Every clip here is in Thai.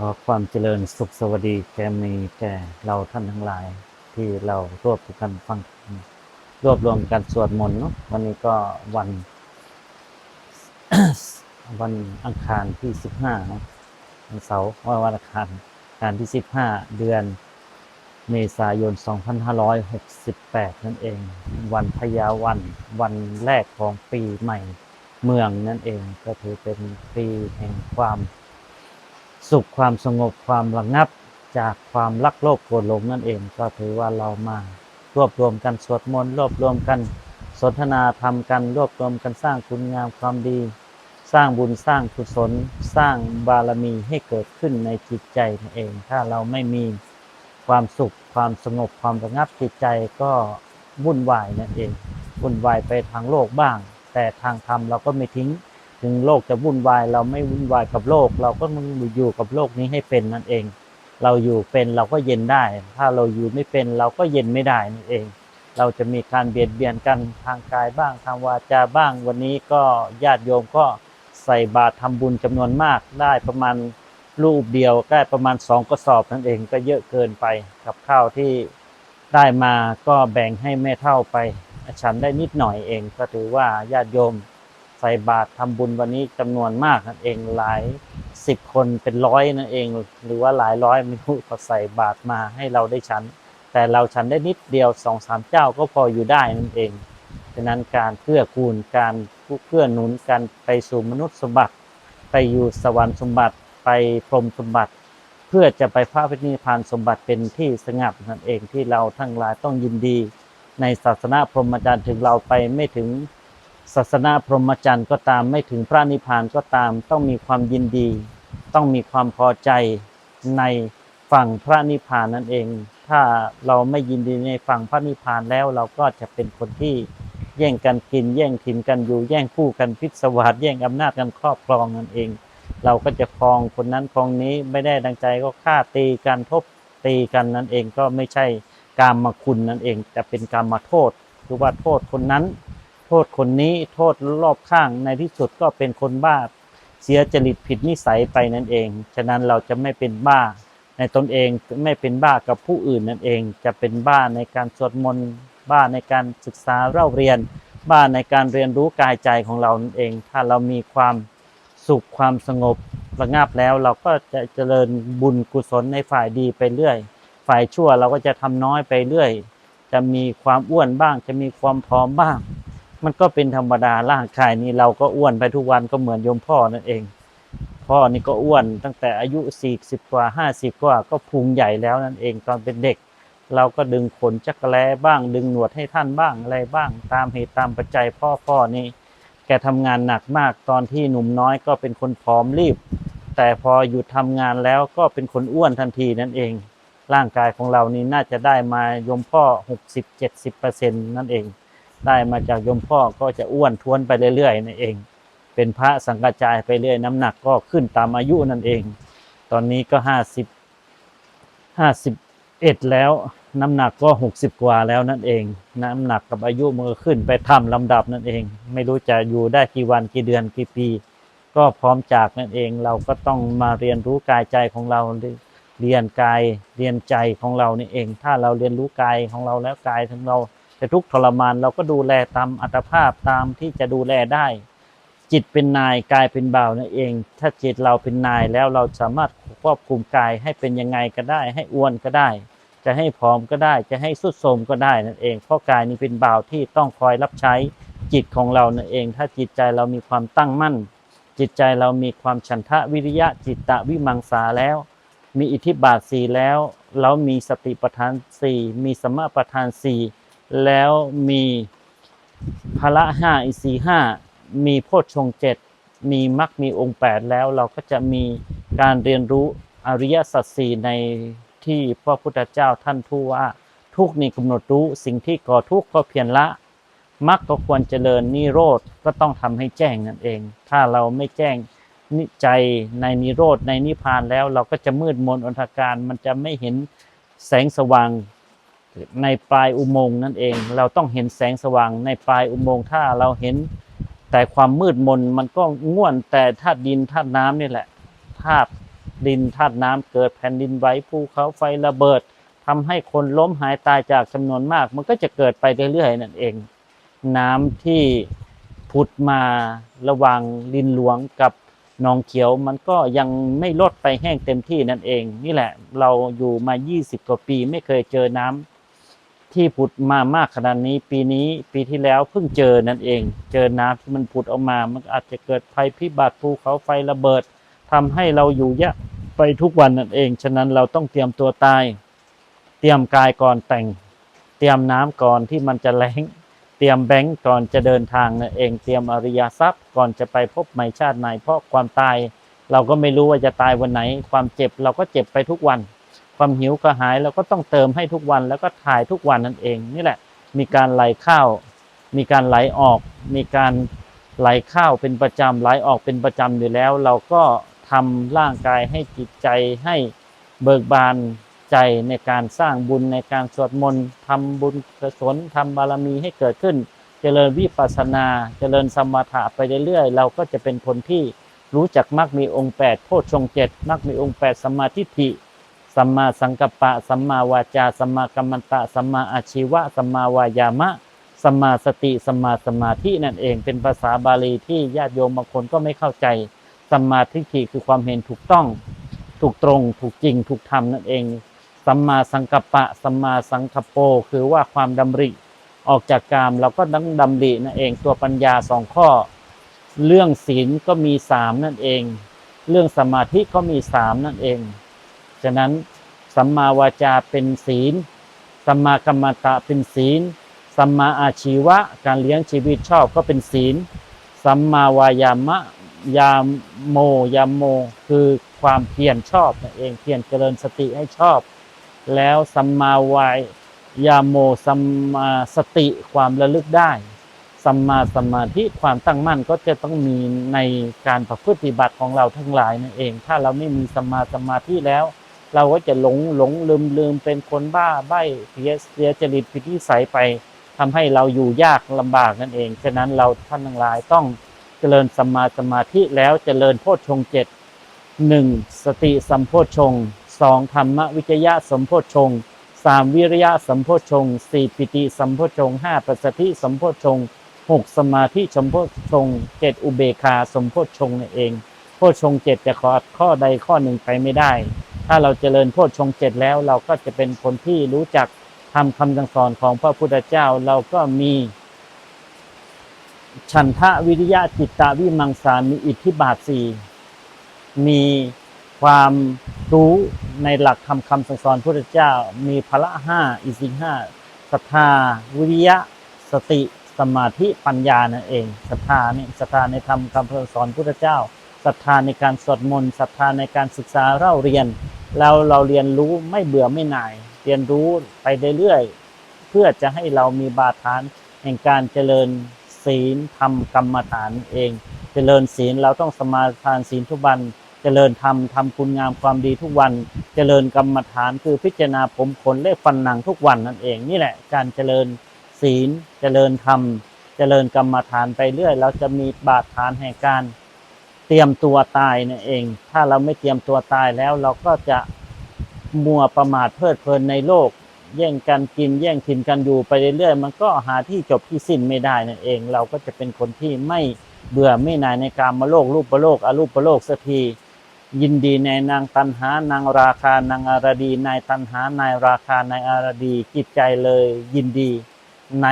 ขอความเจริญสุขสวัสดีแก่มีแก่เราท่านทั้งหลาย ที่เรารวบกันฟัง รวบรวมกันสวดมนต์เนาะวันนี้ก็วัน วันอังคารที่สิบห้าวันเสาร์ว่าวันอังคารอังคารที่สิบห้าเดือน เมษายน 2568 นั่นเอง วันพยาวัน วันแรกของปีใหม่เมืองนั่นเองก็ถือเป็นปีแห่งความ สุขความสงบความระงับ จากความรักโลภโกรธหลงนั่นเอง ก็ถือว่าเรามารวบรวมกันสวดมนต์รวบรวมกันสนทนาธรรมกันรวบรวมกันสร้างคุณงามความดี สร้างบุญสร้างกุศล สร้างบารมีให้เกิดขึ้นในจิตใจนั่นเอง ถ้าเราไม่มีความสุขความสงบความระงับจิตใจก็วุ่นวายนั่นเองวุ่นวายไปทางโลกบ้าง แต่ทางธรรมเราก็ไม่ทิ้ง ถึงโลกจะวุ่นวาย เราไม่วุ่นวายกับโลก เราก็มึงอยู่กับโลกนี้ให้เป็นนั่นเอง เราอยู่เป็นเราก็เย็นได้ ถ้าเราอยู่ไม่เป็นเราก็เย็นไม่ได้นั่นเอง เราจะมีการเบียดเบียนกันทางกายบ้างทางวาจาบ้าง วันนี้ก็ญาติโยมก็ใส่บาตรทำบุญจำนวนมากได้ประมาณรูปเดียวได้ประมาณสองกระสอบนั่นเองก็เยอะเกินไปกับข้าวที่ได้มาก็แบ่งให้แม่เท่าไปฉันได้นิดหน่อยเองก็ถือว่าญาติโยม ใส่บาตรทำบุญวันนี้จำนวนมากนั่นเองหลายสิบคนเป็นร้อยนั่นเอง หรือว่าหลายร้อยไม่รู้ก็ใส่บาตรมาให้เราได้ฉันแต่เราฉันได้นิดเดียวสองสามเจ้าก็พออยู่ได้นั่นเองฉะนั้นการเพื่อกูลการเพื่อหนุนการไปสู่มนุษย์สมบัติ ไปอยู่สวรรค์สมบัติไปพรหมสมบัติ เพื่อจะไปพระพินิพานสมบัติเป็นที่สงับนั่นเองที่เราทั้งหลายต้องยินดี ในศาสนาพรหมจรรย์ถึงเราไปไม่ถึง ศาสนาพรหมจรรย์ก็ตามไม่ถึงพระนิพพานก็ตาม ต้องมีความยินดี ต้องมีความพอใจในฝั่งพระนิพพานนั่นเอง ถ้าเราไม่ยินดีในฝั่งพระนิพพานแล้วเราก็จะเป็นคนที่แย่งกันกิน แย่งถิ่นกันอยู่แย่งคู่กันพิศวาสแย่งอำนาจกันครอบครองนั่นเอง เราก็จะครองคนนั้นครองนี้ไม่ได้ดังใจก็ฆ่าตีกันทบตีกันนั่นเองก็ไม่ใช่กามมาคุณนั่นเอง แต่เป็นกามมาโทษคือว่าโทษคนนั้น โทษคนนี้โทษรอบข้างในที่สุดก็เป็นคนบ้า เสียจริตผิดนิสัยไปนั่นเอง ฉะนั้นเราจะไม่เป็นบ้า ในตนเองไม่เป็นบ้ากับผู้อื่นนั่นเอง จะเป็นบ้าในการสวดมนต์บ้าในการศึกษาเล่าเรียน บ้าในการเรียนรู้กายใจของเรานั่นเอง ถ้าเรามีความสุขความสงบระงับแล้วเราก็จะเจริญบุญกุศลในฝ่ายดีไปเรื่อย ฝ่ายชั่วเราก็จะทำน้อยไปเรื่อย จะมีความอ้วนบ้าง จะมีความพร้อมบ้าง มันก็เป็นธรรมดาร่างกายนี้เราก็อ้วนไปทุกวันก็เหมือนโยมพ่อนั่นเอง พ่อนี่ก็อ้วนตั้งแต่อายุ40กว่า50กว่าก็พุงใหญ่แล้วนั่นเองตอนเป็นเด็ก เราก็ดึงขนจักรแล้บ้าง ดึงหนวดให้ท่านบ้างอะไรบ้าง ตามเหตุตามปัจจัยพ่อพ่อนี่แกทำงานหนักมากตอนที่หนุ่มน้อยก็เป็นคนผอมรีบ แต่พอหยุดทำงานแล้วก็เป็นคนอ้วนทันทีนั่นเอง ร่างกายของเรานี่น่าจะได้มายมพ่อ 60-70%นั่นเอง ได้มาจากโยมพ่อก็จะอ้วนท้วนไปเรื่อยๆนั่นเอง เป็นพระสังกัจจายไปเรื่อยน้ำหนักก็ขึ้นตามอายุนั่นเอง ตอนนี้ก็ห้าสิบห้าสิบเอ็ดแล้วน้ำหนักก็หกสิบกว่าแล้วนั่นเอง น้ำหนักกับอายุมือขึ้นไปทำลำดับนั่นเอง ไม่รู้จะอยู่ได้กี่วันกี่เดือนกี่ปี ก็พร้อมจากนั่นเอง เราก็ต้องมาเรียนรู้กายใจของเราเรียนกายเรียนใจของเรานี่เอง ถ้าเราเรียนรู้กายของเราแล้วกายของเรา จะทุกข์ทรมานเราก็ดูแลตามอัตภาพตามที่จะดูแลได้ จิตเป็นนายกายเป็นบ่าวนั่นเอง ถ้าจิตเราเป็นนายแล้วเราสามารถควบคุมกายให้เป็นยังไงก็ได้ ให้อ้วนก็ได้ จะให้ผอมก็ได้ จะให้สุดโทมก็ได้นั่นเอง เพราะกายนี้เป็นบ่าวที่ต้องคอยรับใช้จิตของเรานั่นเอง ถ้าจิตใจเรามีความตั้งมั่น จิตใจเรามีความฉันทะวิริยะจิตตะวิมังสาแล้ว มีอิทธิบาทสี่แล้ว เรามีสติปัฏฐานสี่มีสมมาปัฏฐานสี่ แล้วมีพละห้าอินทรีห้ามีโพชฌงเจ็ดมีมรรคมีองค์แปดแล้วเราก็จะมีการเรียนรู้อริยสัจสี่ในที่พระพุทธเจ้าท่านพูดว่า ทุกนี่กำหนดรู้สิ่งที่ก่อทุกข์ก็เพียรละมรรคก็ควรเจริญนิโรธก็ต้องทำให้แจ้งนั่นเอง ถ้าเราไม่แจ้งนิใจในนิโรธในนิพพานแล้ว เราก็จะมืดมนอนทการมันจะไม่เห็นแสงสว่าง ในปลายอุโมงค์นั่นเอง เราต้องเห็นแสงสว่างในปลายอุโมงค์ถ้าเราเห็นแต่ความมืดมนมันก็ง่วนแต่ธาตุดินธาตุน้ำนี่แหละธาตุดินธาตุน้ำเกิดแผ่นดินไหวภูเขาไฟระเบิดทำให้คนล้มหายตายจากจำนวนมาก มันก็จะเกิดไปเรื่อยๆนั่นเอง น้ำที่ผุดมาระหว่างลินหลวงกับหนองเขียวมันก็ยังไม่ลดไปแห้งเต็มที่นั่นเอง นี่แหละเราอยู่มา 20 กว่าปีไม่เคยเจอน้ำ ที่ผุดมามากขนาดนี้ ปีนี้ปีที่แล้วเพิ่งเจอนั่นเอง เจอน้ำที่มันผุดออกมา มันอาจจะเกิดภัยพิบัติภูเขาไฟระเบิดทำให้เราอยู่ยะไปทุกวันนั่นเอง ฉะนั้นเราต้องเตรียมตัวตาย เตรียมกายก่อนแต่ง เตรียมน้ำก่อนที่มันจะแล้ง เตรียมแบงก์ก่อนจะเดินทางนั่นเอง เตรียมอริยทรัพย์ก่อนจะไปพบใหม่ชาติไหนเพราะความตาย เราก็ไม่รู้ว่าจะตายวันไหน ความเจ็บเราก็เจ็บไปทุกวัน ความหิวกระหายเราก็ต้องเติมให้ทุกวันแล้วก็ถ่ายทุกวันนั่นเองนี่แหละ มีการไหลเข้า มีการไหลออก มีการไหลเข้าเป็นประจำไหลออกเป็นประจำอยู่แล้ว เราก็ทำร่างกายให้จิตใจให้เบิกบานใจในการสร้างบุญในการสวดมนต์ทำบุญกุศลทำบารมีให้เกิดขึ้น เจริญวิปัสสนา เจริญสมถะไปเรื่อยๆเราก็จะเป็นคนที่รู้จักมรรคมีองค์ 8 โพชฌงเจ็ดมรรคมีองค์ 8สัมมาทิฏฐิ สัมมาสังกัปปะ สัมมาวาจา สัมมากัมมันตะ สัมมาอาชีวะ สัมมาวายามะ สัมมาสติ สัมมาสมาธินั่นเอง เป็นภาษาบาลีที่ญาติโยมบางคนก็ไม่เข้าใจ สัมมาทิฏฐิคือความเห็นถูกต้อง ถูกตรง ถูกจริง ถูกธรรมนั่นเอง สัมมาสังกัปปะ สัมมาสังคปโป คือว่าความดำริ ออกจากกามเราก็ดังดำรินั่นเอง ตัวปัญญาสองข้อ เรื่องศีลก็มีสามนั่นเอง เรื่องสมาธิก็มีสามนั่นเอง ฉะนั้นสัมมาวาจาเป็นศีล สัมมากัมมันตะเป็นศีล สัมมาอาชีวะการเลี้ยงชีวิตชอบก็เป็นศีล สัมมาวายามะยามโมยามโม คือความเพียรชอบนั่นเองเพียรเจริญสติให้ชอบ แล้วสัมมาวายยามโมสัมมาสติความระลึกได้ สัมมาสมาธิความตั้งมั่นก็จะต้องมีในการประพฤติปฏิบัติของเราทั้งหลายนั่นเอง ถ้าเราไม่มีสัมมาสมาธิแล้ว เราก็จะหลงหลงลืมลืมเป็นคนบ้าใบ้เสียเสียจริตผิดนิสัยไปทำให้เราอยู่ยากลำบากนั่นเอง ฉะนั้นเราท่านทั้งหลายต้องเจริญสัมมาสมาธิแล้วเจริญโพชฌงเจ็ดหนึ่งสติสัมโพชฌงสองธรรมวิจยะสัมโพชฌงสามวิริยะสัมโพชฌงสี่ปิติสัมโพชฌงห้าปัสสติสัมโพชฌงหกสมาธิสัมโพชฌงเจ็ดอุเบกขาสัมโพชฌงนั่นเองโพชฌงเจ็ดจะขอข้อใดข้อหนึ่งไปไม่ได้ ถ้าเราเจริญโพชฌงเจ็ดแล้ว เราก็จะเป็นคนที่รู้จักทำคำสั่งสอนของพระพุทธเจ้าเราก็มี ฉันทะวิริยะจิตตาวิมังสามีอิทธิบาทสี่มีความรู้ในหลักคำคำสั่งสอนพระพุทธเจ้า มีพละห้าอิสิงห้าศรัทธาวิริยะสติสมาธิปัญญานั่นเองศรัทธานี่ศรัทธาในธรรมคำสั่งสอนพระพุทธเจ้าศรัทธาในการสวดมนต์ศรัทธาในการศึกษาเล่าเรียน แล้วเราเรียนรู้ไม่เบื่อไม่หน่าย เรียนรู้ไปเรื่อยๆเพื่อจะให้เรามีบาฐานแห่งการเจริญศีลทำกรรมฐานเอง เจริญศีลเราต้องสมาทานศีลทุกวันเจริญธรรมทำคุณงามความดีทุกวัน เจริญกรรมฐานคือพิจารณาผมขนเล็บฟันหนังทุกวันนั่นเองนี่แหละการเจริญศีล เจริญธรรม เจริญกรรมฐานไปเรื่อย เราจะมีบาฐานแห่งการ เตรียมตัวตายนั่นเอง ถ้าเราไม่เตรียมตัวตายแล้วเราก็จะมัวประมาทเพลิดเพลินในโลก แย่งกันกินแย่งถิ่นกันอยู่ไปเรื่อยๆ มันก็หาที่จบที่สิ้นไม่ได้นั่นเอง เราก็จะเป็นคนที่ไม่เบื่อไม่นายในการมาโลกรูปประโลกอรูปประโลกสักทียินดีในนางตันหานางราคานางอารดีนายตันหานายราคานายอารดีจิตใจเลย ยินดีใน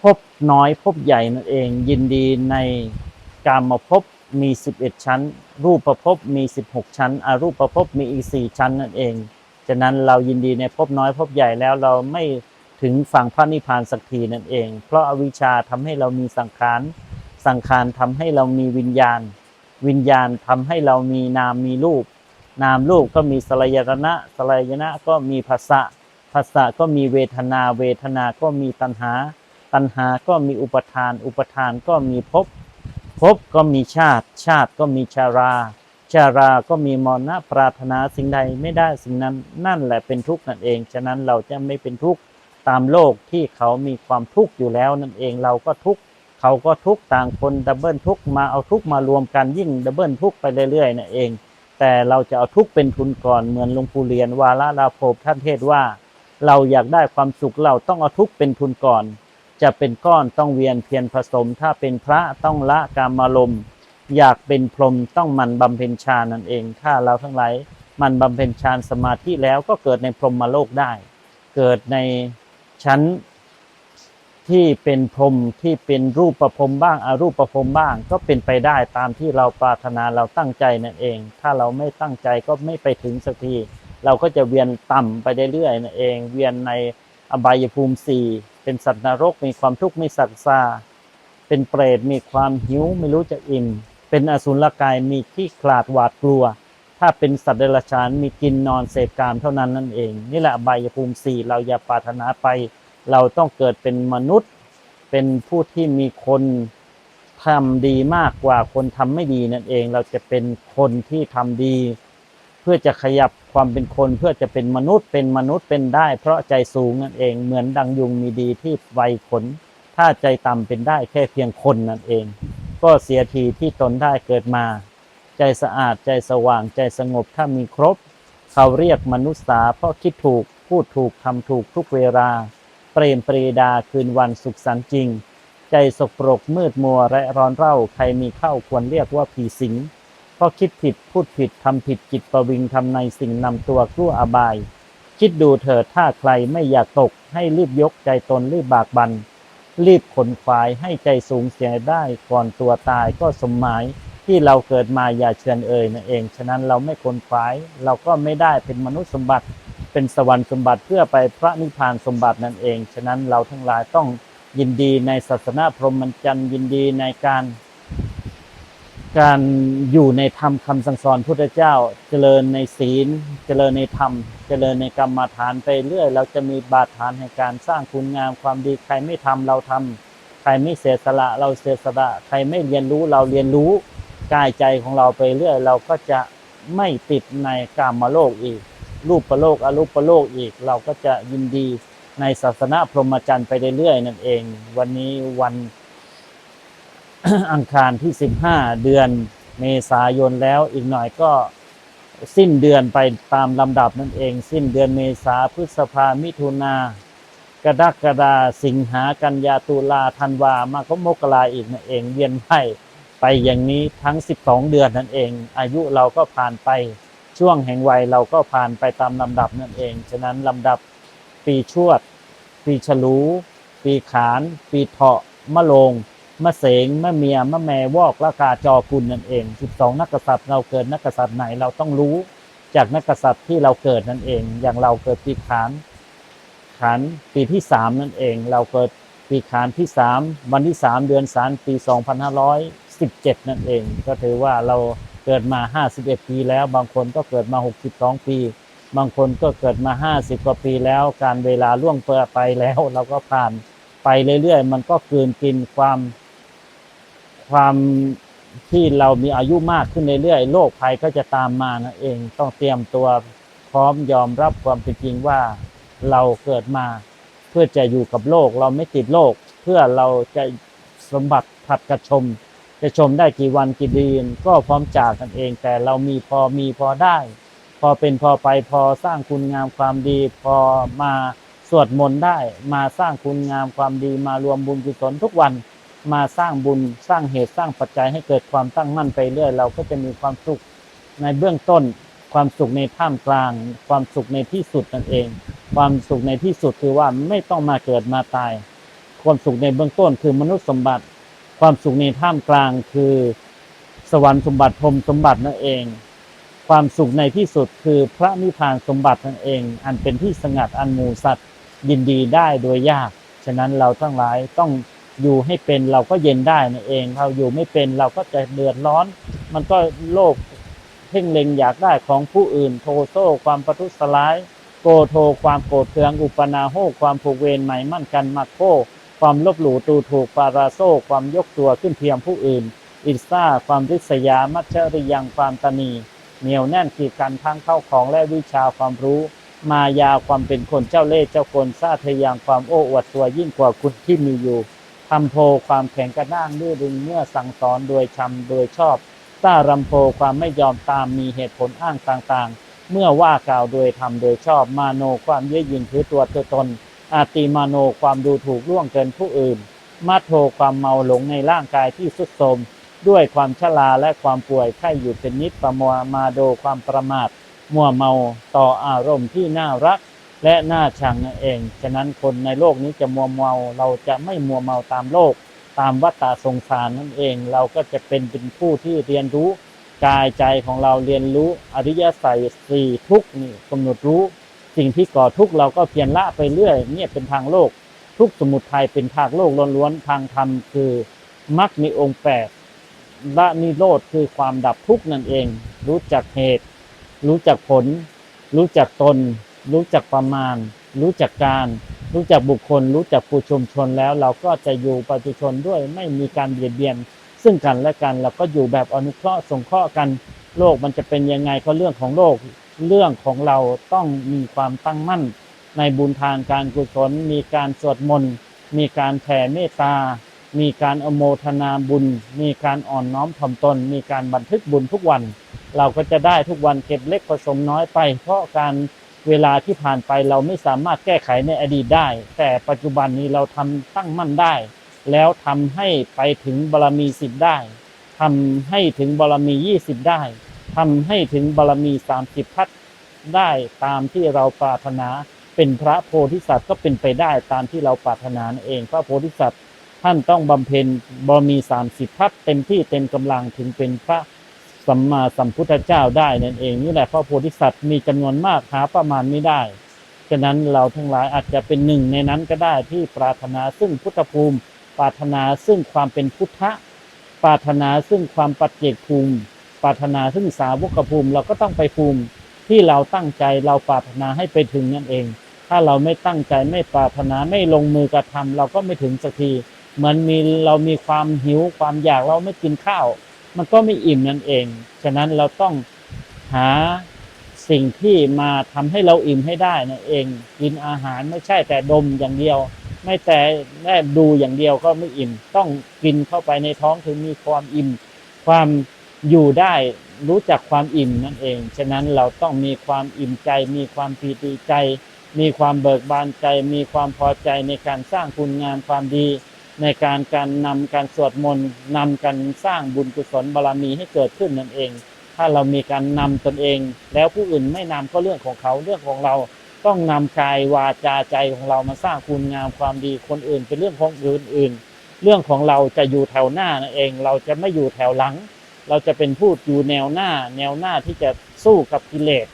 ภพน้อยภพใหญ่นั่นเอง ยินดีใน กามภพมี 11 ชั้น รูปภพมี 16 ชั้นอรูปภพมีอีก 4 ชั้นนั่นเองฉะนั้นเรายินดีในภพน้อยภพใหญ่แล้วเราไม่ถึงฝั่งพระนิพพานสักทีนั่นเอง เพราะอาวิชชาทำให้เรามีสังขาร สังขารทำให้เรามีวิญญาณ วิญญาณทำให้เรามีนามมีรูป นามรูปก็มีสลายตนะสลายนะก็มีภาษะภาษะก็มีเวทนา เวทนาก็มีตัณหา ตัณหาก็มีอุปทาน อุปทานก็มีภพ ภพก็มีชาติ ชาติก็มีชารา ชาราก็มีมรณะปรารถนาสิ่งใดไม่ได้สิ่งนั้นนั่นแหละเป็นทุกข์นั่นเอง ฉะนั้นเราจะไม่เป็นทุกข์ตามโลกที่เขามีความทุกข์อยู่แล้วนั่นเองเราก็ทุกข์เขาก็ทุกข์ต่างคนดับเบิลทุกข์มาเอาทุกข์มารวมกันยิ่งดับเบิลทุกข์ไปเรื่อยๆนั่นเอง แต่เราจะเอาทุกข์เป็นทุนก่อนเหมือนหลวงปู่เรียนวาระลาโภท่านเทศว่า เราอยากได้ความสุขเราต้องเอาทุกข์เป็นทุนก่อน จะเป็นก้อนต้องเวียนเพียรผสม ถ้าเป็นพระต้องละกามารมณ์อยากเป็นพรหมต้องมันบำเพ็ญฌานนั่นเอง ถ้าเราทั้งหลายมันบำเพ็ญฌานสมาธิแล้วก็เกิดในพรหมโลกได้ เกิดในชั้นที่เป็นพรหมที่เป็นรูปประพรหมบ้างอารูปประพรหมบ้าง ก็เป็นไปได้ตามที่เราปรารถนาเราตั้งใจนั่นเอง ถ้าเราไม่ตั้งใจก็ไม่ไปถึงสักที เราก็จะเวียนต่ำไปเรื่อยๆนั่นเอง เวียนในอบายภูมิสี่ เป็นสัตว์นรกมีความทุกข์มีสัตว์ซาเป็นเปรตมีความหิวไม่รู้จะอิ่ม เป็นอสุรกายมีขี้ขลาดหวาดกลัว ถ้าเป็นสัตว์เดรัจฉานมีกินนอนเสพกามเท่านั้นนั่นเอง นี่แหละอบายภูมิสี่เราอย่าปรารถนาไป เราต้องเกิดเป็นมนุษย์ เป็นผู้ที่มีคนทำดีมากกว่าคนทำไม่ดีนั่นเอง เราจะเป็นคนที่ทำดี เพื่อจะขยับความเป็นคนเพื่อจะเป็นมนุษย์เป็นมนุษย์เป็นได้ เพราะใจสูงนั่นเองเหมือนดังยุงมีดีที่ไวขน ถ้าใจต่ำเป็นได้แค่เพียงคนนั่นเอง ก็เสียทีที่ตนได้เกิดมา ใจสะอาดใจสว่างใจสงบถ้ามีครบ เขาเรียกมนุษย์สาเพราะคิดถูกพูดถูกทำถูกทุกเวลา เปรมปรีดาคืนวันสุขสันต์จริง ใจสกปรกมืดมัวและร้อนเร่าใครมีเข้าควรเรียกว่าผีสิง เพราะคิดผิดพูดผิดทำผิดจิตประวิงทำในสิ่งนำตัวกลัวอบาย คิดดูเถิดถ้าใครไม่อยากตก ให้รีบยกใจตนรีบบากบัน รีบขนขวายให้ใจสูงเสียได้ก่อนตัวตายก็สมหมายที่เราเกิดมาอย่าเชิญเอ่ยนั่นเอง ฉะนั้นเราไม่ขนขวายเราก็ไม่ได้เป็นมนุษย์สมบัติเป็นสวรรค์สมบัติเพื่อไปพระนิพพานสมบัตินั่นเอง ฉะนั้นเราทั้งหลายต้องยินดีในศาสนาพรหมจรรย์ยินดีในการ การอยู่ในธรรมคำสั่งสอนพุทธเจ้า เจริญในศีล เจริญในธรรม เจริญในกรรมฐานไปเรื่อย เราจะมีบาดฐานแห่งการสร้างคุณงามความดีใครไม่ทำเราทำใครไม่เสียสละเราเสียสละใครไม่เรียนรู้เราเรียนรู้กายใจของเราไปเรื่อย เราก็จะไม่ติดในกามโลกอีก รูปประโลกอรูปประโลกอีก เราก็จะยินดีในศาสนาพรหมจรรย์ไปเรื่อยๆนั่นเอง วันนี้วัน อังคารที่ 15 เดือนเมษายนแล้วอีกหน่อยก็สิ้นเดือนไปตามลำดับนั่นเอง สิ้นเดือนเมษาพฤษภามิถุนากรกฎาสิงหากันยาตุลาธันวามาก็มกราอีกนั่นเองเวียนไปไปอย่างนี้ทั้ง 12 เดือนนั่นเอง อายุเราก็ผ่านไปช่วงแห่งวัยเราก็ผ่านไปตามลำดับนั่นเอง ฉะนั้นลำดับปีชวด ปีฉลู ปีขาน ปีเถาะมะโรง มะเสงมะเมียมะแมวอกละกาจอกุลนั่นเอง 12 นักกษัตริย์เราเกิดนักกษัตริย์ไหนเราต้องรู้จากนักกษัตริย์ที่เราเกิดนั่นเอง อย่างเราเกิดปีขานขานปีที่สามนั่นเอง เราเกิดปีขานที่สามวันที่สามเดือนสามปี 2517 นั่นเอง ก็ถือว่าเราเกิดมา 51 ปีแล้ว บางคนก็เกิดมา 62 ปี บางคนก็เกิดมา 50 กว่าปีแล้ว การเวลาล่วงเปไปแล้ว เราก็ผ่านไปเรื่อยๆ มันก็กลืนกินความ ความที่เรามีอายุมากขึ้นเรื่อยๆโรคภัยก็จะตามมานั่นเอง ต้องเตรียมตัวพร้อมยอมรับความเป็นจริงว่าเราเกิดมา เพื่อจะอยู่กับโลก เราไม่ติดโลก เพื่อเราจะสมบัติผัดกระชม จะชมได้กี่วันกี่เดือนก็พร้อมจากกันเอง แต่เรามีพอมีพอได้ พอเป็นพอไปพอสร้างคุณงามความดี พอมาสวดมนต์ได้ มาสร้างคุณงามความดีมารวมบุญกุศลทุกวัน มาสร้างบุญสร้างเหตุสร้างปัจจัยให้เกิดความตั้งมั่นไปเรื่อยเราก็จะมีความสุขในเบื้องต้น ความสุขในท่ามกลาง ความสุขในที่สุดนั่นเอง ความสุขในที่สุดคือว่าไม่ต้องมาเกิดมาตาย ความสุขในเบื้องต้นคือมนุษย์สมบัติ ความสุขในท่ามกลางคือสวรรค์สมบัติพรมสมบัตินั่นเอง ความสุขในที่สุดคือพระนิพพานสมบัตินั่นเอง อันเป็นที่สงัดอันมูสัตว์ยินดีได้โดยยาก ฉะนั้นเราทั้งหลายต้อง อยู่ให้เป็นเราก็เย็นได้นั่นเองเราอยู่ไม่เป็นเราก็จะเดือดร้อน มันก็โลภเพ่งเล็งอยากได้ของผู้อื่น โทโซความประทุษร้าย โกโทความโกรธเคืองอุปนาโหความผูกเวรหมายมั่นกันมักโคความลบหลู่ตูถูกปาราโซความยกตัวขึ้นเทียมผู้อื่น อิสซาความริษยามัจฉริยังความตนีเหนียวแน่นขีดกันทั้งเข้าของและวิชาความรู้ มายาความเป็นคนเจ้าเล่ห์เจ้ากลซาทะยางความโอ้อวดตัวยิ่งกว่าคุณที่มีอยู่ ทำโพความแข็งกระด้างดื้อดึงเมื่อสั่งสอนโดยชำโดยชอบต้ารำโพความไม่ยอมตามมีเหตุผลอ้างต่างๆ เมื่อว่ากล่าวโดยทำโดยชอบมาโนความเย่อหยิ่งถือตัวตัวตน อาติมาโนความดูถูกล่วงเกินผู้อื่น มาโทความเมาหลงในร่างกายที่สุดโทมด้วยความชราและความป่วยไข้อยู่เป็นนิดประมัวมาโดความประมาท มัวเมาต่ออารมณ์ที่น่ารัก และหน่าชังนั่นเอง ฉะนั้นคนในโลกนี้จะมัวเมาเราจะไม่มัวเมาตามโลก ตามวัฏฏะสงสารนั่นเอง เราก็จะเป็นเป็นผู้ที่เรียนรู้กายใจของเราเรียนรู้อริยสัจสี่ทุกนี่กำหนดรู้ สิ่งที่ก่อทุกเราก็เพียรละไปเรื่อยเนี่ยเป็นทางโลก ทุกสมุทัยเป็นทางโลกล้วนๆทางธรรมคือมรรคมีองค์แปดละนิโรธคือความดับทุกข์นั่นเอง รู้จักเหตุ รู้จักผล รู้จักตน รู้จักประมาณ รู้จักการ รู้จักบุคคล รู้จักผู้ชุมชนแล้ว เราก็จะอยู่ปัจจุชนด้วยไม่มีการเบียดเบียน ซึ่งกันและกันเราก็อยู่แบบอนุเคราะห์สงเคราะห์กันโลกมันจะเป็นยังไงก็เรื่องของโลกเรื่องของเราต้องมีความตั้งมั่น ในบุญทานการกุศล มีการสวดมนต์มีการแผ่เมตตา มีการอโมทนาบุญ มีการอ่อนน้อมถ่อมตน มีการบันทึกบุญทุกวัน เราก็จะได้ทุกวันเก็บเล็กผสมน้อยไป เพราะการ เวลาที่ผ่านไปเราไม่สามารถแก้ไขในอดีตได้ แต่ปัจจุบันนี้เราทำตั้งมั่นได้ แล้วทำให้ไปถึงบารมีสิบได้ทำให้ถึงบารมียี่สิบได้ทำให้ถึงบารมีสามสิบทัศได้ตามที่เราปรารถนาเป็นพระโพธิสัตว์ก็เป็นไปได้ตามที่เราปรารถนานเอง พระโพธิสัตว์ท่านต้องบำเพ็ญบารมีสามสิบทัศเต็มที่เต็มกำลังถึงเป็นพระ สัมมาสัมพุทธเจ้าได้นั่นเองนี่แหละพระโพธิสัตว์มีจำนวนมากหาประมาณไม่ได้ฉะนั้นเราทั้งหลายอาจจะเป็นหนึ่งในนั้นก็ได้ที่ปรารถนาซึ่งพุทธภูมิ ปรารถนาซึ่งความเป็นพุทธะปรารถนาซึ่งความปัจเจกภูมิ ปรารถนาซึ่งสาวกภูมิ เราก็ต้องไปภูมิที่เราตั้งใจเราปรารถนาให้ไปถึงนั่นเอง ถ้าเราไม่ตั้งใจไม่ปรารถนาไม่ลงมือกระทำเราก็ไม่ถึงสักทีเหมือนมีเรามีความหิวความอยากเราไม่กินข้าว มันก็ไม่อิ่มนั่นเอง ฉะนั้นเราต้องหาสิ่งที่มาทำให้เราอิ่มให้ได้นั่นเอง กินอาหารไม่ใช่แต่ดมอย่างเดียว ไม่แต่แค่ดูอย่างเดียวก็ไม่อิ่ม ต้องกินเข้าไปในท้องถึงมีความอิ่ม ความอยู่ได้รู้จักความอิ่มนั่นเอง ฉะนั้นเราต้องมีความอิ่มใจ มีความปีติใจ มีความเบิกบานใจ มีความพอใจในการสร้างคุณงามความดี ในการการนำการสวดมนต์นำการสร้างบุญกุศลบารมีให้เกิดขึ้นนั่นเอง ถ้าเรามีการนำตนเอง แล้วผู้อื่นไม่นำก็เรื่องของเขาเรื่องของเราต้องนำกายวาจาใจของเรามาสร้างคุณงามความดีคนอื่น เป็นเรื่องของอื่นอื่น เรื่องของเราจะอยู่แถวหน้านั่นเอง เราจะไม่อยู่แถวหลัง เราจะเป็นผู้อยู่แนวหน้า แนวหน้าที่จะสู้กับกิเลส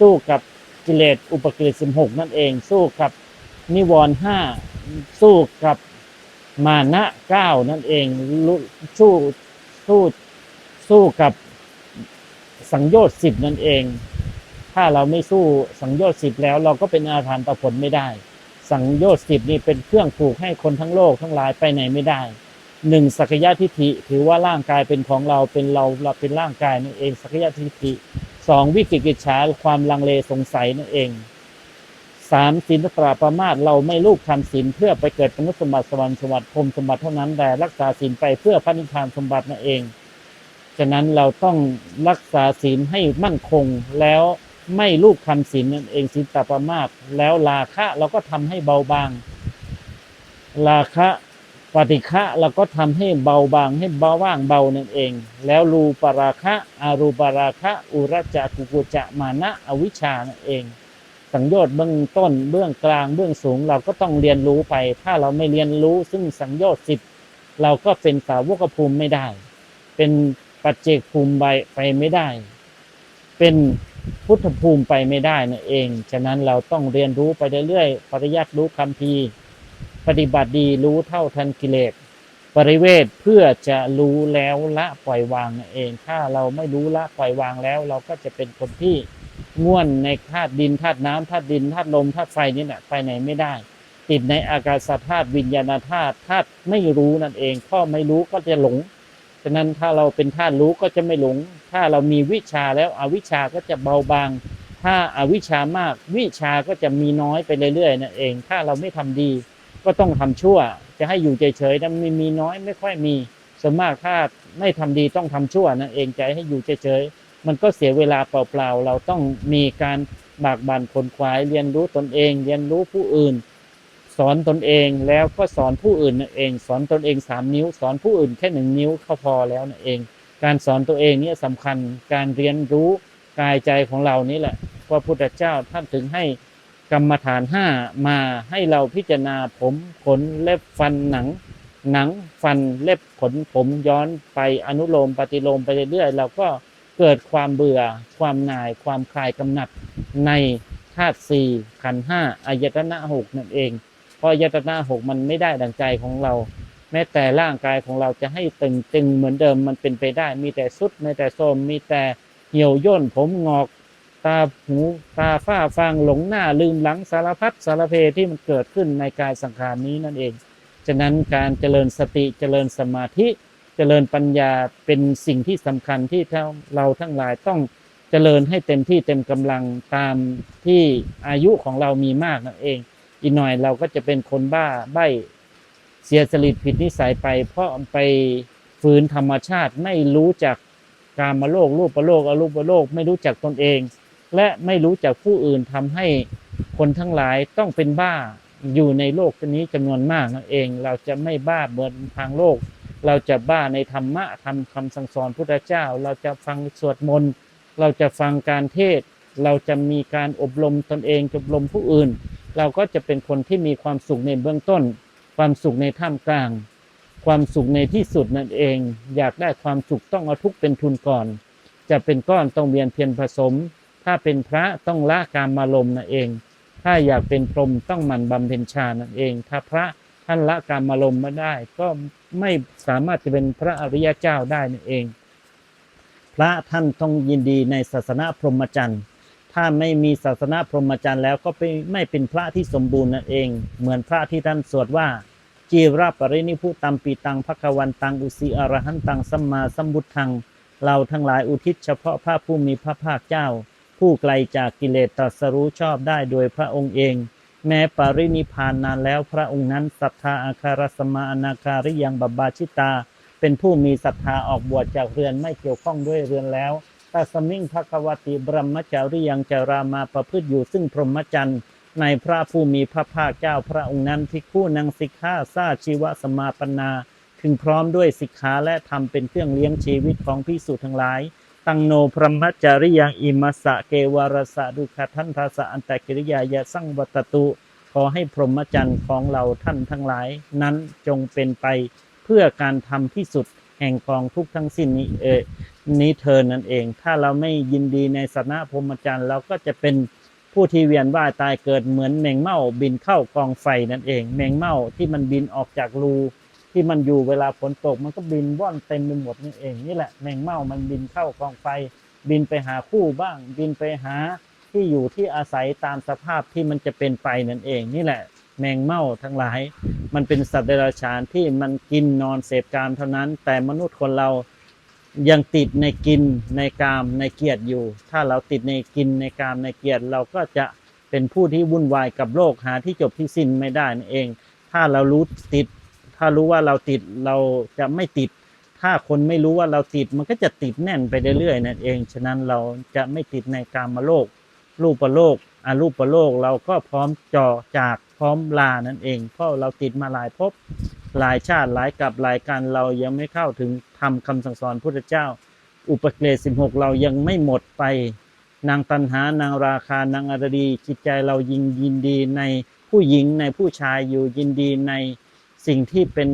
สู้กับกิเลสอุปกิเลสสิบหกนั่นเอง สู้กับนิวรณ์ห้าสู้กับ มานะเก้านั่นเองรู้สู้สู้สู้กับสังโยชน์สิบนั่นเอง ถ้าเราไม่สู้สังโยชน์สิบแล้ว เราก็เป็นอาถรรพ์ต่อผลไม่ได้ สังโยชน์สิบนี่เป็นเครื่องผูกให้คนทั้งโลกทั้งหลายไปไหนไม่ได้หนึ่งสักยะทิฏฐิถือว่าร่างกายเป็นของเราเป็นเราเราเป็นร่างกายนั่นเองสักยะทิฏฐิสองวิกิกิจฉาความลังเลสงสัยนั่นเอง สามศีลปราประมาทเราไม่ลูกทำศีลเพื่อไปเกิดเป็นมนุษย์สมบัติสวรรค์สมบัติพรมสมบัติเท่านั้นแต่รักษาศีลไปเพื่อพระนิพพานสมบัตินั่นเอง ฉะนั้นเราต้องรักษาศีลให้มั่นคงแล้วไม่ลูกทำศีลนั่นเองศีลตาประมาทแล้วราคะเราก็ทำให้เบาบาง ราคะปฏิฆะเราก็ทำให้เบาบางให้เบาว่างเบานั่นเอง แล้วรูปราคะอารูปราคะ อุรจักกุกุจะมานะอวิชานั่นเอง สังโยชน์เบื้องต้นเบื้องกลางเบื้องสูง เราก็ต้องเรียนรู้ไป ถ้าเราไม่เรียนรู้ซึ่งสังโยชน์สิบเราก็เป็นสาวกภูมิไม่ได้ เป็นปัจเจกภูมิไปไปไม่ได้ เป็นพุทธภูมิไปไม่ได้นั่นเอง ฉะนั้นเราต้องเรียนรู้ไปเรื่อยๆ ปริยัติรู้คำพีปฏิบัติดีรู้เท่าทันกิเลส ปริเวทเพื่อจะรู้แล้วละปล่อยวางนั่นเอง ถ้าเราไม่รู้ละปล่อยวางแล้ว เราก็จะเป็นคนที่ ง่วนในธาตุดินธาตุน้ำธาตุดินธาตุลมธาตุไฟนี่แหละไปไหนไม่ได้ ติดในอากาศธาตุวิญญาณธาตุธาตุไม่รู้นั่นเองข้อไม่รู้ก็จะหลงฉะนั้นถ้าเราเป็นธาตุรู้ก็จะไม่หลง ถ้าเรามีวิชาแล้วอวิชาก็จะเบาบาง ถ้าอาวิชามากวิชาก็จะมีน้อยไปเรื่อยๆนั่นเอง ถ้าเราไม่ทำดี ก็ต้องทำชั่ว จะให้อยู่เฉยๆนั้นไม่มีน้อยไม่ค่อยมีส่วนมากถ้าไม่ทำดีต้องทำชั่วนั่นเองใจให้อยู่เฉยๆ มันก็เสียเวลาเปล่าๆ เราต้องมีการบากบั่นขนขวายเรียนรู้ตนเอง เรียนรู้ผู้อื่น สอนตนเองแล้วก็สอนผู้อื่นนั่นเอง สอนตนเองสามนิ้ว สอนผู้อื่นแค่หนึ่งนิ้วก็พอแล้วนั่นเอง การสอนตัวเองเนี่ยสำคัญการเรียนรู้กายใจของเรานี่แหละพระพุทธเจ้าท่านถึงให้กรรมฐานห้ามาให้เราพิจารณาผมขนเล็บฟันหนัง หนังฟันเล็บขนผมย้อนไปอนุโลมปฏิโลมไปเรื่อยๆเราก็ เกิดความเบื่อ ความนาย ความคลายกำหนัดในธาตุสี่ขันห้าอายตนะหกนั่นเอง เพราะอายตนะหกมันไม่ได้ดังใจของเรา แม้แต่ร่างกายของเราจะให้ตึงตึงเหมือนเดิมมันเป็นไปได้ มีแต่สุดมีแต่โทมมีแต่เหี่ยวย่นผมงอก ตาหูตาฝ้าฟางหลงหน้าลืมหลังสารพัดสารเพที่มันเกิดขึ้นในกายสังขารนี้นั่นเอง ฉะนั้นการเจริญสติเจริญสมาธิ เจริญปัญญาเป็นสิ่งที่สำคัญที่เราทั้งหลายต้องเจริญให้เต็มที่เต็มกำลังตามที่อายุของเรามีมากนั่นเอง อีกหน่อยเราก็จะเป็นคนบ้าใบ้เสียสลิดผิดนิสัยไป เพราะไปฝืนธรรมชาติไม่รู้จักการมาโลกรูปประโลกอรูปประโลกไม่รู้จักตนเอง และไม่รู้จักผู้อื่นทำให้คนทั้งหลายต้องเป็นบ้าอยู่ในโลกนี้จำนวนมากนั่นเอง เราจะไม่บ้าเหมือนทางโลก เราจะบ้าในธรรมะทำคำสั่งสอนพุทธเจ้า เราจะฟังสวดมนต์เราจะฟังการเทศ เราจะมีการอบรมตนเองอบรมผู้อื่น เราก็จะเป็นคนที่มีความสุขในเบื้องต้น ความสุขในท่ามกลาง ความสุขในที่สุดนั่นเอง อยากได้ความสุขต้องเอาทุกเป็นทุนก่อน จะเป็นก้อนต้องเวียนเพียรผสม ถ้าเป็นพระต้องละการมาลมนั่นเอง ถ้าอยากเป็นพรหมต้องหมั่นบำเพ็ญฌานนั่นเอง ถ้าพระ ท่านละการมาลมไม่ได้ ก็ไม่สามารถจะเป็นพระอริยเจ้าได้นั่นเอง พระท่านต้องยินดีในศาสนาพรหมจรรย์ถ้าไม่มีศาสนาพรหมจรรย์แล้วก็ไม่เป็นพระที่สมบูรณ์นั่นเอง เหมือนพระที่ท่านสวดว่า จีราปรินิพุตัมปีตังภควันตังอุสีอรหันตังสัมมาสัมบุตทังเราทั้งหลายอุทิศเฉพาะพระผู้มีพระภาคเจ้า ผู้ไกลจากกิเลสตรัสรู้ชอบได้โดยพระองค์เอง แม้ปรินิพานนานแล้วพระองค์นั้นศรัทธาอาคารสมาอนาคาริยังบบาชิตา เป็นผู้มีศรัทธาออกบวชจากเรือนไม่เกี่ยวข้องด้วยเรือนแล้วตัสมิงภควติบรมจาริยังจารามาประพฤติอยู่ซึ่งพรหมจรรย์ในพระผู้มีพระภาคเจ้าพระองค์นั้นที่คู่นางสิกขาซาชีวสมาปนา ถึงพร้อมด้วยสิกขาและทำเป็นเครื่องเลี้ยงชีวิตของพิสุทั้งหลาย ตังโนพรหมจาริยังอิมัสะเกวารสะดุขทันทาสะอันตกิริยายะสังวัตตุขอให้พรหมจรรย์ของเราท่านทั้งหลาย นั้นจงเป็นไปเพื่อการทำที่สุดแห่งกองทุกทั้งสิ้นนี้เออนี้เธอนั่นเอง ถ้าเราไม่ยินดีในสนะพรหมจรรย์เราก็จะเป็นผู้ที่เวียนว่ายตายเกิดเหมือนแมงเม่าบินเข้ากองไฟนั่นเอง แมงเม่าที่มันบินออกจากรู ที่มันอยู่เวลาฝนตกมันก็บินว่อนเต็มไปหมดนั่เองนี่แหละแมงเม่ามันบินเข้ากองไฟ บินไปหาคู่บ้าง บินไปหาที่อยู่ที่อาศัยตามสภาพที่มันจะเป็นไปนั่นเอง นี่แหละ แมงเม่าทั้งหลาย มันเป็นสัตว์เดรัจฉานที่มันกินนอนเสพกามเท่านั้น แต่มนุษย์คนเรายังติดในกินในกามในเกียรติอยู่ ถ้าเราติดในกินในกามในเกียรติเราก็จะเป็นผู้ที่วุ่นวายกับโลกหาที่จบที่สิ้นไม่ได้นั่นเอง ถ้าเรารู้ติด ถ้ารู้ว่าเราติดเราจะไม่ติด ถ้าคนไม่รู้ว่าเราติดมันก็จะติดแน่นไปเรื่อยๆนั่นเอง ฉะนั้นเราจะไม่ติดในกามโลก รูปโลกอารูปโลกเราก็พร้อมจอจากพร้อมลานั่นเอง เพราะเราติดมาหลายภพหลายชาติหลายกับหลายการเรายังไม่เข้าถึงทำคำสั่งสอนพุทธเจ้า อุปเกรสิบหกเรายังไม่หมดไป นางตันหานางราคานางอารดีจิตใจเรายิงยินดีในผู้หญิงในผู้ชายอยู่ยินดีใน สิ่งที่เป็น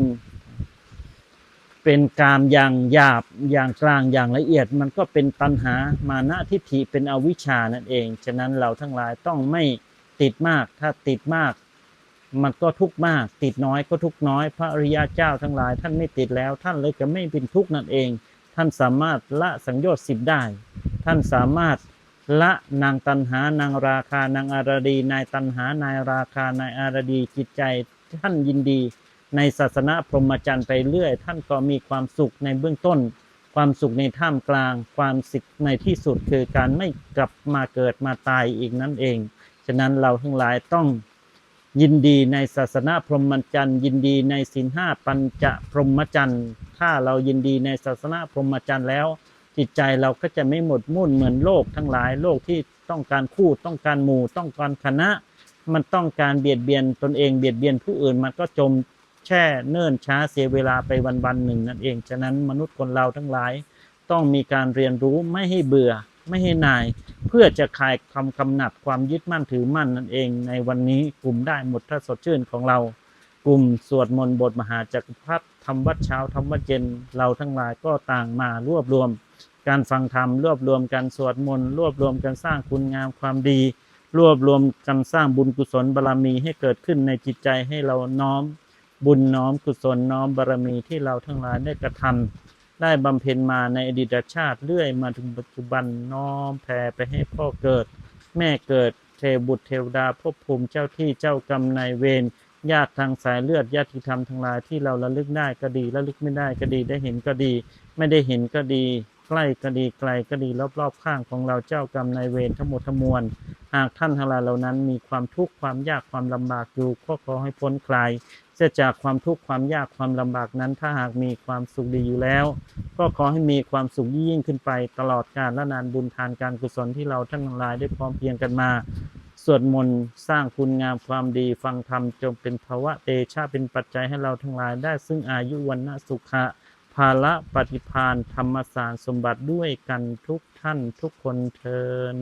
เป็นกามอย่างหยาบอย่างกลางอย่างละเอียด มันก็เป็นตัณหามานะทิฏฐิเป็นอวิชชานั่นเอง ฉะนั้นเราทั้งหลายต้องไม่ติดมาก ถ้าติดมาก มันก็ทุกข์มาก ติดน้อยก็ทุกข์น้อย พระอริยเจ้าทั้งหลาย ท่านไม่ติดแล้ว ท่านเลยจะไม่เป็นทุกข์นั่นเอง ท่านสามารถละสังโยชน์สิบได้ ท่านสามารถละนางตันหานางราคานางอารดี นายตันหานายราคานายอารดีจิตใจท่านยินดี ในศาสนาพรหมจรรย์ไปเรื่อย ท่านก็มีความสุขในเบื้องต้น ความสุขในท่ามกลาง ความสิกในที่สุดคือการไม่กลับมาเกิดมาตายอีกนั่นเอง ฉะนั้นเราทั้งหลายต้องยินดีในศาสนาพรหมจรรย์ยินดีในศีลห้าปัญจพรหมจรรย์ถ้าเรายินดีในศาสนาพรหมจรรย์แล้ว จิตใจเราก็จะไม่หมดมุ่นเหมือนโลกทั้งหลายโลกที่ต้องการคู่ต้องการหมู่ต้องการคณะ มันต้องการเบียดเบียนตนเองเบียดเบียนผู้อื่นมันก็จม แช่เนิ่นช้าเสียเวลาไปวันๆหนึ่งนั่นเอง ฉะนั้นมนุษย์คนเราทั้งหลาย ต้องมีการเรียนรู้ไม่ให้เบื่อ ไม่ให้นาย เพื่อจะคลายคำกำหนัดความยึดมั่นถือมั่นนั่นเอง ในวันนี้กลุ่มได้หมดถ้าสดชื่นของเรา กลุ่มสวดมนต์บทมหาจักรพรรดิทำวัดเช้าทำวัดเย็นเราทั้งหลายก็ต่างมารวบรวม การฟังธรรมรวบรวมกันสวดมนต์รวบรวมกันสร้างคุณงามความดี รวบรวมกันสร้างบุญกุศลบารมีให้เกิดขึ้นในจิตใจให้เราน้อม บุญน้อมกุศลน้อมบารมีที่เราทั้งหลายได้กระทำได้บำเพ็ญมาในอดีตชาติเรื่อยมาถึงปัจจุบันน้อมแผ่ไปให้พ่อเกิด แม่เกิดเทบุตรเทวดาภพภูมิเจ้าที่เจ้ากรรมนายเวรญาติทางสายเลือดญาติธรรมทั้งหลายที่เราระลึกได้ก็ดีระลึกไม่ได้ก็ดีได้เห็นก็ดี ไม่ได้เห็นก็ดี ใกล้ก็ดีไกลก็ดีรอบๆข้างของเราเจ้ากรรมนายเวรทั้งหมดทั้งมวล หากท่านทั้งหลายเหล่านั้นมีความทุกข์ความยากความลำบากอยู่ก็ขอให้พ้นคลายเสียจากความทุกข์ความยากความลำบากนั้น ถ้าหากมีความสุขดีอยู่แล้ว ก็ขอให้มีความสุขยิ่งขึ้นไป ตลอดกาลและนานบุญทานการกุศลที่เราทั้งหลายได้พร้อมเพรียงกันมาสวดมนต์สร้างคุณงามความดีฟังธรรมจงเป็นภาวะเตชะเป็นปัจจัยให้เราทั้งหลายได้ซึ่งอายุวันนะสุขะ ภาละปฏิพานธรรมสารสมบัติด้วยกันทุกท่านทุกคนเทิน